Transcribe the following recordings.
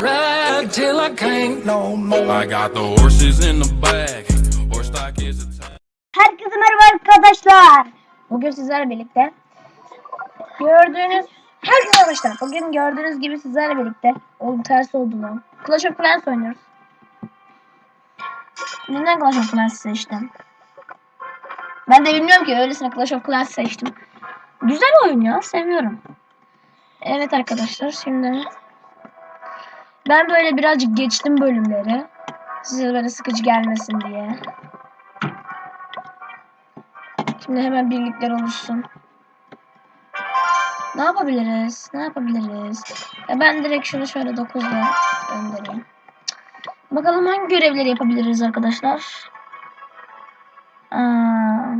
Ride till I can't no more. I got the horses in the back. Horse stock is a time. Herkese merhaba arkadaşlar. Bugün sizlerle birlikte gördüğünüz herkese arkadaşlar. Bugün gördüğünüz gibi sizlerle birlikte oğlum ters oldu lan. Clash of Clans oynuyoruz. Neden Clash of Clans seçtim? Ben de bilmiyorum ki öylesine Clash of Clans seçtim. Güzel oyun ya seviyorum. Evet arkadaşlar şimdi ben böyle birazcık geçtim bölümleri. Size böyle sıkıcı gelmesin diye. Şimdi hemen birlikler oluşsun. Ne yapabiliriz? Ne yapabiliriz? Ya ben direkt şunu şöyle 9'la göndereyim. Bakalım hangi görevleri yapabiliriz arkadaşlar? Aa,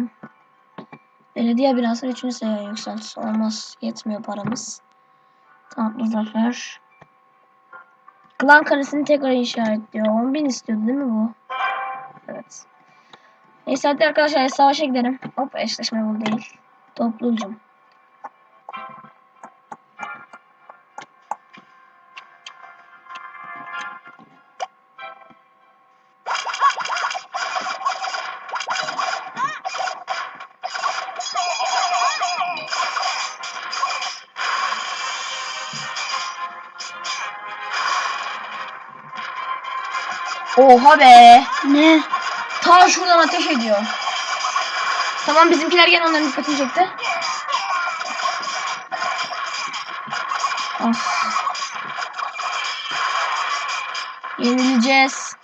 belediye binasını 3. sıraya yükselt. Olmaz. Yetmiyor paramız. Tatlı zafer. Klan kalesini tekrar inşa et diyor. 10.000 istiyordu değil mi bu? Evet. Neyse hadi arkadaşlar savaşa gidelim. Hop eşleşme bu değil. Toplu Oha be. Ne? Ta şuradan ateş ediyor. Tamam bizimkiler gene onların dikkatini çekti. Of. Yenileceğiz.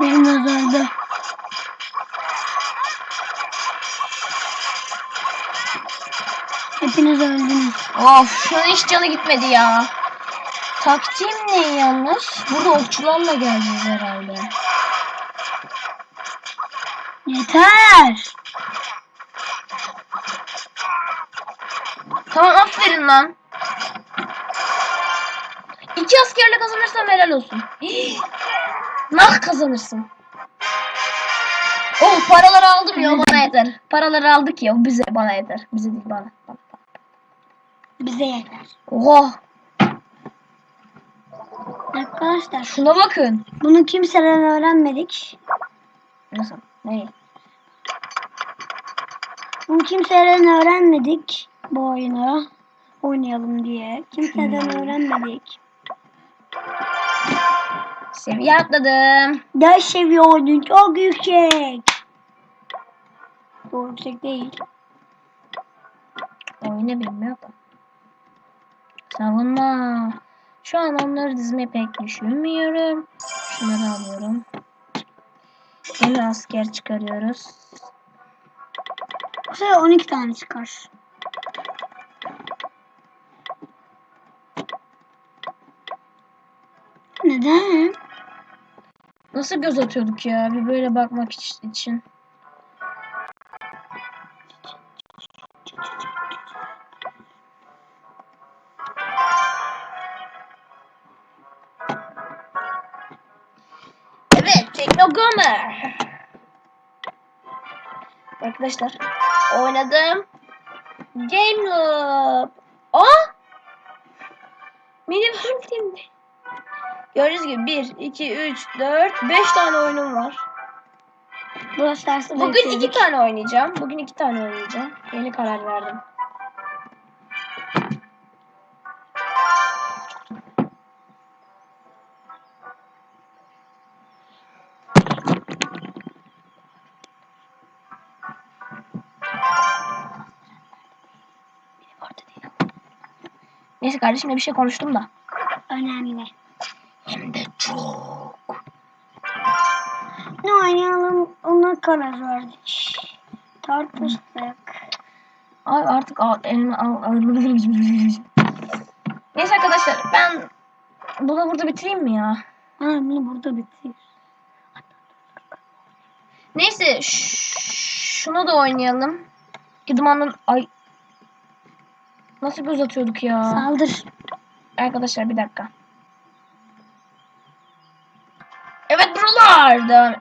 Benim azaldı. Hepiniz öldünüz. Of şunun hiç canı gitmedi ya. Taktiğim ne yanlış? Burada okçularla geleceğiz herhalde. Yeter. Tamam aferin lan. İki askerle kazanırsam helal olsun. nah kazanırsın. Oh paraları aldım ya bana yeter. Paraları aldık ya bize bana yeter. Bize değil bana. Bize yeter. Oha. Arkadaşlar Şuna bakın. bunu kimseden öğrenmedik. Nasıl? Ne? Bunu kimseden öğrenmedik bu oyunu oynayalım diye. Kimseden Hmm. öğrenmedik. Seviye atladım. Ders seviyordun çok yüksek. Çok yüksek değil. Oyunu bilmiyor da. Savunma. Şu an onları dizmeye pek düşünmüyorum. Şunları alıyorum. Yeni asker çıkarıyoruz. Bu sefer 12 tane çıkar. Neden? Nasıl göz atıyorduk ya? Bir böyle bakmak iç- için. Teknogamer. Arkadaşlar, oynadım. Game Loop. Aa! Benim harfimdi. Gördüğünüz gibi 1, 2, 3, 4, 5 tane oyunum var. Burası dersi Bugün iki tane oynayacağım. Bugün iki tane oynayacağım. Yeni karar verdim. Neyse kardeşimle bir şey konuştum da. Önemli. Hem de çok. Ne oynayalım ona karar verdik. Tartıştık. Ay artık al, elime al, al. Neyse arkadaşlar ben bunu burada bitireyim mi ya? Ha bunu burada bitir. Neyse şunu da oynayalım. Gidmanın ay Nasıl göz atıyorduk ya? Saldır. Arkadaşlar bir dakika. Evet buralar. Devam.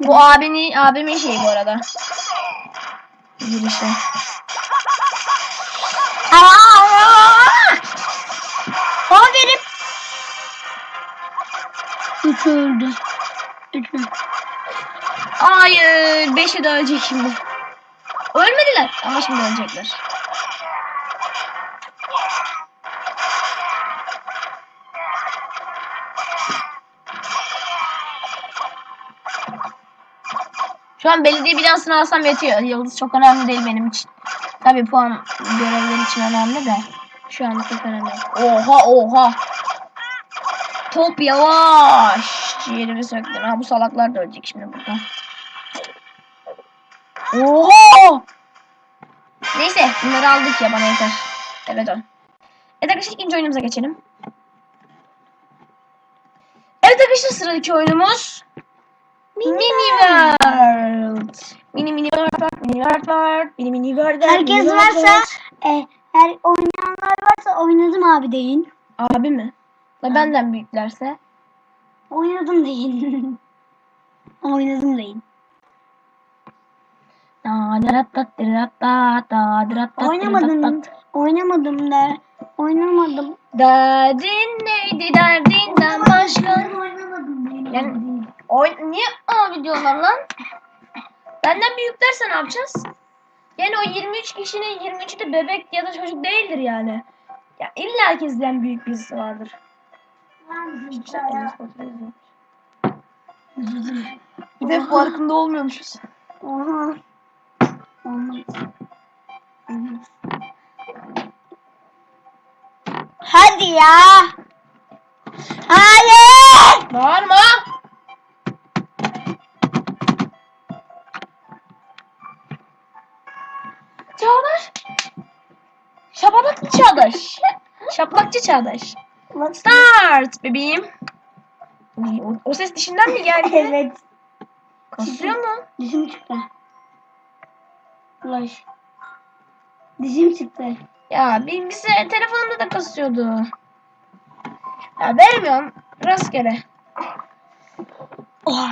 Bu abinin abimin şeyi bu arada. Girişi. Aferin. Üç öldü. Üçü. Hayır. Beşi de ölecek şimdi. Ölmediler. Ama şimdi ölecekler. Şu an belediye binasını alsam yetiyor. Yıldız çok önemli değil benim için. Tabii puan görevler için önemli de. Şu an çok önemli. Oha oha. Top yavaş. Ciğerimi söktün. Ha bu salaklar da ölecek şimdi burada. Oha! Neyse bunları aldık ya bana yeter. Evet o. Evet arkadaşlar ikinci oyunumuza geçelim. Evet arkadaşlar sıradaki oyunumuz Mini World. Mini Mini World var, Mini World var, Mini Mini World var, Herkes Mini varsa var. e, her oynayanlar varsa oynadım abi deyin. Abi mi? Ve benden büyüklerse. Oynadım deyin. oynadım deyin. Oynamadım. Oynamadım der. Oynamadım. Derdin neydi derdinden başka? Oynamadım. Yani oy niye abi diyorlar lan? Benden büyüklerse ne yapacağız? Yani o 23 kişinin 23'ü de bebek ya da çocuk değildir yani. Ya illa herkesten büyük birisi vardır. Bir de farkında olmuyormuşuz. Oha. Olmaz. Hadi ya. Hayır. Bağırma. Çağdaş. Şabalaklı Çağdaş. Şaplakçı Çağdaş. Start bebeğim. O, o ses dişinden mi geldi? Evet. Kasıyor mu? Dişim çıktı. Ulaş. Dişim çıktı. Ya bilgisayar telefonumda da kasıyordu. Ya vermiyorum. Rastgele. Oh.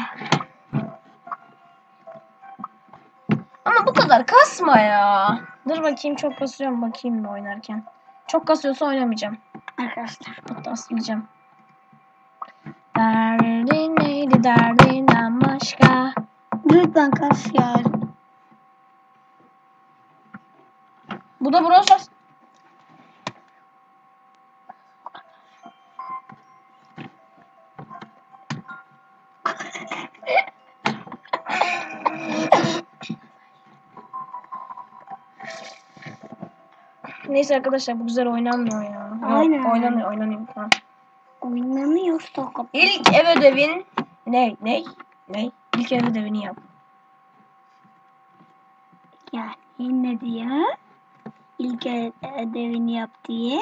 Kadar kasma ya. Dur bakayım çok kasıyor mu bakayım mı oynarken. Çok kasıyorsa oynamayacağım. Arkadaşlar. Hatta sileceğim. Derdin neydi derdinden başka? Lütfen kas ya. Bu da Brawl Stars. Neyse arkadaşlar bu güzel oynanmıyor ya. Yok, Aynen. Oynanıyor oynanıyor. Tamam. Oynanıyor sokak. İlk ev ödevin ne ne ne? İlk ev ödevini yap. Yani ne diyor? İlk ödevini yap diye.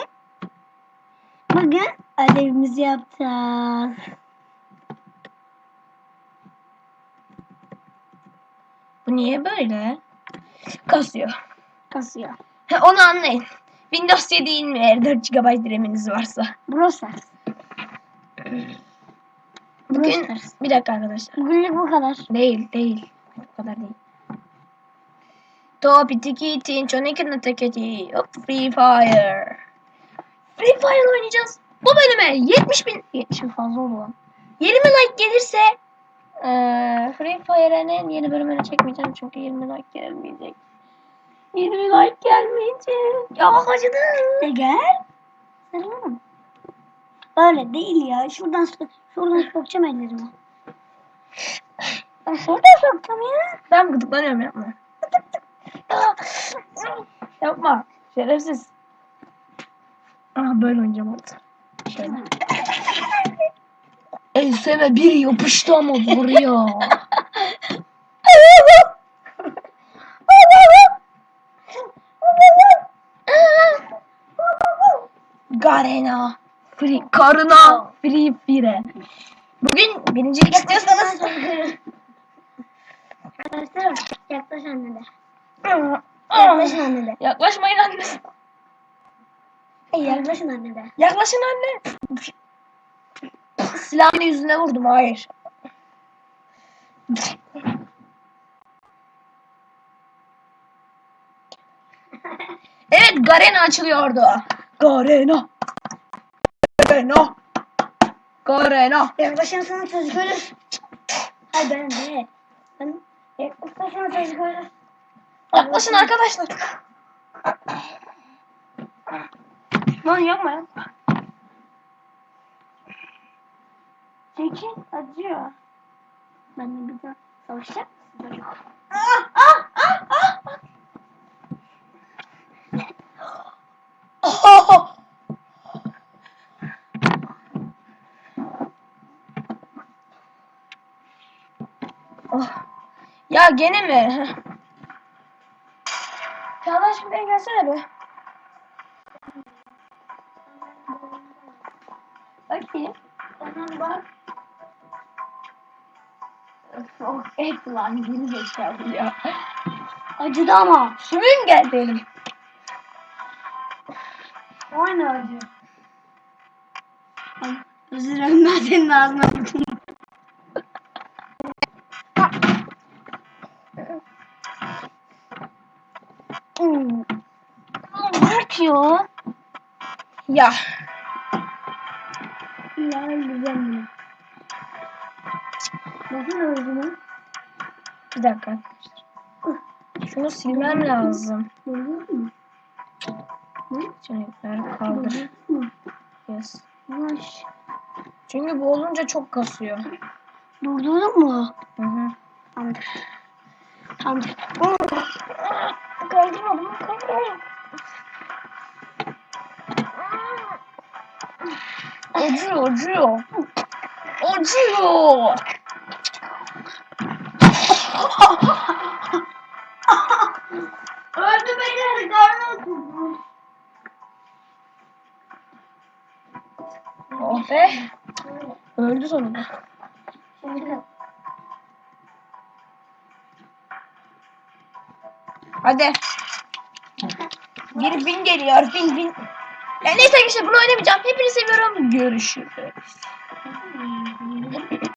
Bugün ödevimizi yapacağız. Bu niye böyle? Kasıyor. Kasıyor. Ha, Onu anlayın. Windows 7 değil mi eğer 4 GB RAM'iniz varsa? Brosers. Bugün Brosters. bir dakika arkadaşlar. Bugünlük bu kadar. Değil değil. Bu kadar değil. Topi tiki tin çonikini teketi. Hop Free Fire. Free Fire oynayacağız. Bu bölüme 70 bin 70 bin fazla oldu lan. 20 like gelirse eee Free Fire'ın yeni bölümünü çekmeyeceğim çünkü 20 like gelmeyecek. 20 like gelmeyecek. Ya acıdı. E gel. Sarılalım. Öyle değil ya. Şuradan şuradan sokacağım ellerimi. Ben şuradan sokacağım ya. Ben gıdıklanıyorum yapma. yapma. Şerefsiz. Ah böyle oynayacağım artık. Şöyle. Enseme bir yapıştı ama vuruyor. Garena. Free, karına. Free fire. Bugün birincilik istiyorsanız Arkadaşlar yaklaş anne de. Yaklaşın anne de. Yaklaşmayın anne. E, yaklaşın anne de. Yaklaşın anne. Silahını yüzüne vurdum. Hayır. evet Garena açılıyordu. Garena. Garena. Garena. Yaklaşan sana çocuk ölür. Hayır ben de. Ben yaklaşan çocuk ölür. Yaklaşın arkadaşlar. Lan yapma yapma. Çekin acıyor. Ben de bir daha savaşacak mısın? Ah ah ah ah. Oh. Oh. Ya gene mi? Çağdaş buraya gelsene be. Bakayım. Tamam bak. Oh, et lan geri geçer ya. Acıdı ama. Suyun gel benim. Aynı acı. Özür dilerim ben senin ağzına vurdum. Ne yapıyor? Ya. Ya güzel. Nasıl öldü Bir dakika. Şunu silmem lazım. Çocuklar kaldır. Yes. Çünkü bu olunca çok kasıyor. Durdurdun mu? Hı hı. Tamamdır. Tamamdır. Kaldırmadım. Kaldırmadım. Acıyor, acıyor. Acıyor. Öldü beni. Karnı oturdu. Oh be. Öldü sonunda. Şimdi Hadi. Bir bin geliyor. Bin bin. Ya neyse işte bunu oynamayacağım. Hepinizi seviyorum. Görüşürüz.